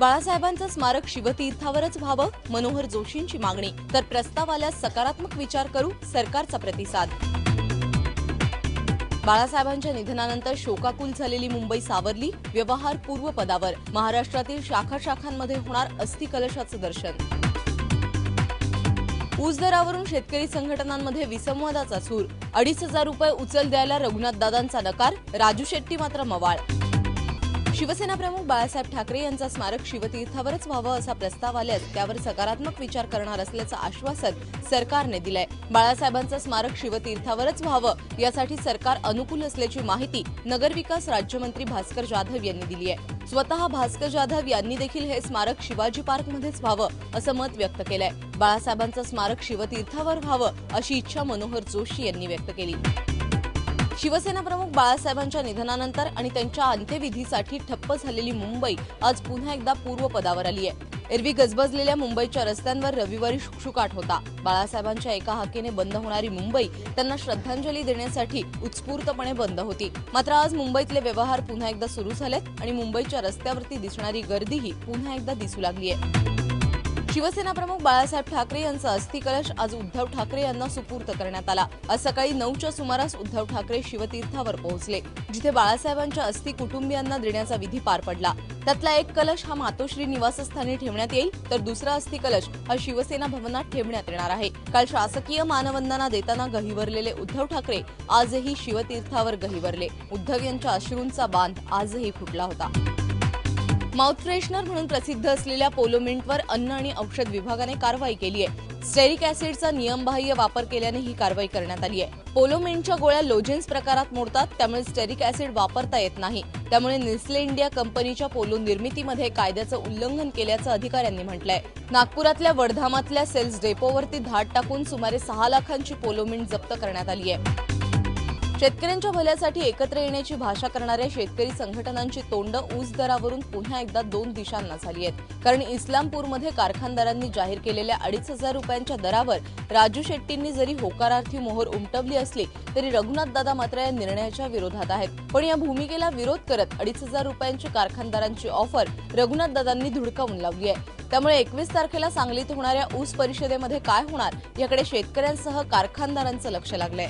बाळासाहेबांचं स्मारक शिवतीर्थावरच व्हावं मनोहर जोशींची मागणी. तर प्रस्ताव आल्यास सकारात्मक विचार करू सरकारचा प्रतिसाद. बाळासाहेबांच्या निधनानंतर शोकाकुल झालेली मुंबई सावरली व्यवहार पूर्वपदावर. महाराष्ट्रातील शाखा शाखांमध्ये होणार अस्थिकलशाचं दर्शन. ऊस दरावरून शेतकरी संघटनांमध्ये विसंवादाचा सूर. अडीच हजार रुपये उचल द्यायला रघुनाथ दादांचा नकार राजू शेट्टी मात्र मवाळ. शिवसेना प्रमुख बाळासाहेब ठाकरे यांचा स्मारक शिवतीर्थावरच व्हावं असा प्रस्ताव आल्यास त्यावर सकारात्मक विचार करणार असल्याचं आश्वासन सरकारने दिलंय. बाळासाहेबांचं स्मारक शिवतीर्थावरच व्हावं यासाठी सरकार अनुकूल असल्याची माहिती नगरविकास राज्यमंत्री भास्कर जाधव यांनी दिली आहे. स्वतः भास्कर जाधव यांनी देखील हे स्मारक शिवाजी पार्कमध्येच व्हावं असं मत व्यक्त केलंय. बाळासाहेबांचं स्मारक शिवतीर्थावर व्हावं अशी इच्छा मनोहर जोशी यांनी व्यक्त केली. शिवसेना प्रमुख बाळासाहेबांच्या निधनानंतर आणि त्यांच्या अंत्यविधीसाठी ठप्प झालेली मुंबई आज पुन्हा एकदा पूर्वपदावर आली आहे एरवी गजबजलेल्या मुंबईच्या रस्त्यांवर रविवारी शुकशुकाट होता. बाळासाहेबांच्या एका हाकेने बंद होणारी मुंबई त्यांना श्रद्धांजली देण्यासाठी उत्स्फूर्तपणे बंद होती. मात्र आज मुंबईतले व्यवहार पुन्हा एकदा सुरू झालेत आणि मुंबईच्या रस्त्यावरती दिसणारी गर्दीही पुन्हा एकदा दिसू लागली आहे शिवसेना प्रमुख बाळासाहेब ठाकरे यांचा अस्थिकलश आज उद्धव ठाकरे यांना सुपूर्त करण्यात आला. आज सकाळी नऊच्या सुमारास उद्धव ठाकरे शिवतीर्थावर पोहोचले जिथे बाळासाहेबांच्या अस्थि कुटुंबियांना देण्याचा विधी पार पडला. त्यातला एक कलश हा मातोश्री निवासस्थानी ठेवण्यात येईल तर दुसरा अस्थि कलश हा शिवसेना भवनात ठेवण्यात येणार आहे. काल शासकीय मानवंदना देताना गहिवरलेले उद्धव ठाकरे आजही शिवतीर्थावर गहिवरले. उद्धव यांच्या अश्रूंचा बांध आजही फुटला होता. माउथ फ्रेशनर म्हणून प्रसिद्ध असलेल्या पोलो मिंटवर अन्न आणि औषध विभागाने कारवाई केली आहे. स्टेरिक ऍसिडचा नियमबाह्य वापर केल्याने ही कारवाई करण्यात आली आहे. पोलो मिंटच्या गोळ्या लोजेन्स प्रकारात मोडतात त्यामुळे स्टेरिक ऍसिड वापरता येत नाही. त्यामुळे नेस्ले इंडिया कंपनीच्या पोलो निर्मितीमध्ये कायद्याचं उल्लंघन केल्याचं अधिकाऱ्यांनी म्हटलंय. नागपुरातल्या वडधामातल्या सेल्स डेपोवरती धाड टाकून सुमारे सहा लाखांची पोलो मिंट जप्त करण्यात आली आहे. शेतकऱ्यांच्या भल्यासाठी एकत्र येण्याची भाषा करणाऱ्या शेतकरी संघटनांची तोंड ऊस दरावरून पुन्हा एकदा दोन दिशांना झाली आहेत. कारण इस्लामपूरमध्ये कारखानदारांनी जाहीर केलेल्या अडीच हजार रुपयांच्या दरावर राजू शेट्टींनी जरी होकारार्थी मोहर उमटवली असली तरी रघुनाथ दादा मात्र या निर्णयाच्या विरोधात आहेत. पण या भूमिकेला विरोध करत अडीच हजार रुपयांची कारखानदारांची ऑफर रघुनाथ दादांनी धुडकावून लावली आहे. त्यामुळे एकवीस तारखेला सांगलीत होणाऱ्या ऊस परिषदेमध्ये काय होणार याकडे शेतकऱ्यांसह कारखानदारांचं लक्ष लागलंय.